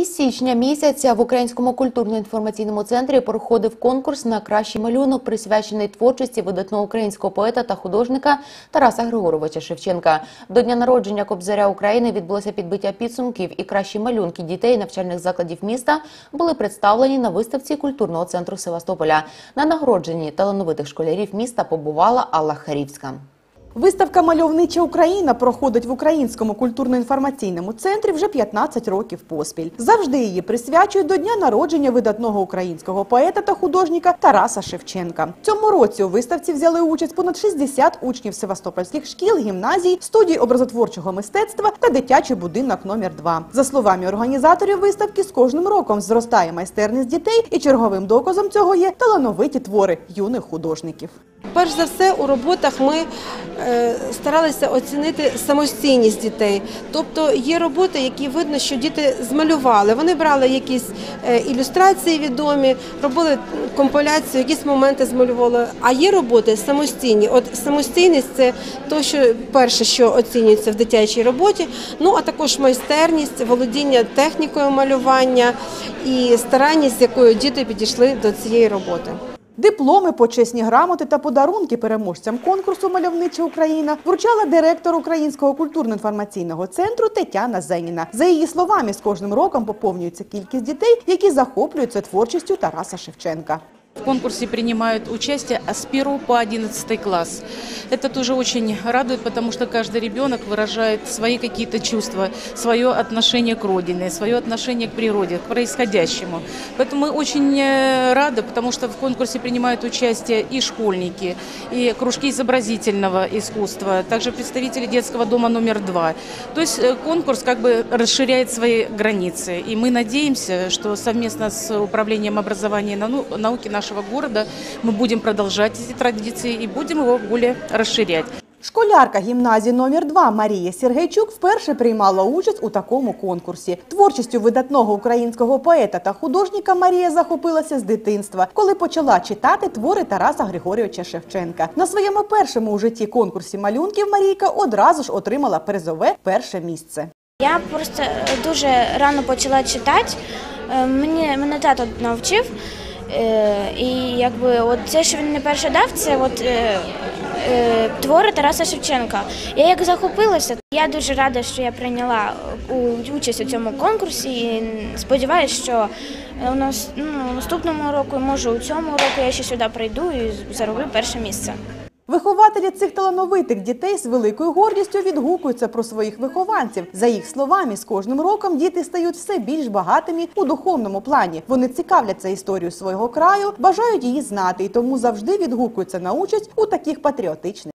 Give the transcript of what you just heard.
Із січня місяця в Українському культурно-інформаційному центрі проходив конкурс на кращий малюнок, присвячений творчості видатного українського поета та художника Тараса Григоровича Шевченка. До дня народження Кобзаря України відбулося підбиття підсумків, і кращі малюнки дітей навчальних закладів міста були представлені на виставці культурного центру Севастополя. На нагородженні талановитих школярів міста побувала Алла Харівська. Виставка Мальовнича Україна проходить в Українському культурно-інформаційному центрі вже 15 років поспіль. Завжди її присвячують до дня народження видатного українського поета та художника Тараса Шевченка. Цьому році у виставці взяли участь понад 60 учнів севастопольських шкіл, гімназій, студій образотворчого мистецтва та дитячий будинок номер 2 За словами організаторів виставки, з кожним роком зростає майстерність дітей, і черговим доказом цього є талановиті твори юних художників. Перш за все, у роботах ми е, старалися оцінити самостійність дітей. Тобто є роботи, які видно, що діти змалювали. Вони брали якісь е, ілюстрації відомі, робили компиляцію, якісь моменти змалювали. А є роботи самостійні. От самостійність це то, що перше, що оцінюється в дитячій роботі. Ну а також майстерність, володіння технікою малювання і старанність, з якою діти підійшли до цієї роботи. Дипломи, почесні грамоти та подарунки переможцям конкурсу Мальовнича Україна вручала директор Українського культурно-інформаційного центру Тетяна Зеніна. За її словами, з кожним роком поповнюється кількість дітей, які захоплюються творчістю Тараса Шевченка. В конкурсе принимают участие с 1 по 11 класс. Это тоже очень радует, потому что каждый ребенок выражает свои какие-то чувства, свое отношение к родине, свое отношение к природе, к происходящему. Поэтому мы очень э, рады, потому что в конкурсе принимают участие и школьники, и кружки изобразительного искусства, также представители детского дома номер два. То есть э, конкурс как бы расширяет свои границы. И мы надеемся, что совместно с Управлением образования и нау- науки нашего города мы будем продолжать эти традиции и будем его более расширять. Школярка гімназії номер 2 Марія Сергейчук вперше приймала участь у такому конкурсі. Творчістю видатного українського поета та художника Марія захопилася з дитинства, коли почала читати твори Тараса Григорійовича Шевченка. На своєму першому у житті конкурсі малюнків Марійка одразу ж отримала призове перше місце. Я просто дуже рано почала читати. Е, Мені мене тато навчив. Е, І якби от це, що він не перше дав, це от е, е, твори Тараса Шевченка. Я як захопилася, я дуже рада, що я прийняла участь у цьому конкурсі. І сподіваюся, що у нас ну, наступному року, може у цьому року я ще сюди прийду і зароблю перше місце. Вихователі цих талановитих дітей з великою гордістю відгукуються про своїх вихованців. За їх словами, з кожним роком діти стають все більш багатими у духовному плані. Вони цікавляться історією свого краю, бажають її знати і тому завжди відгукуються на участь у таких патріотичних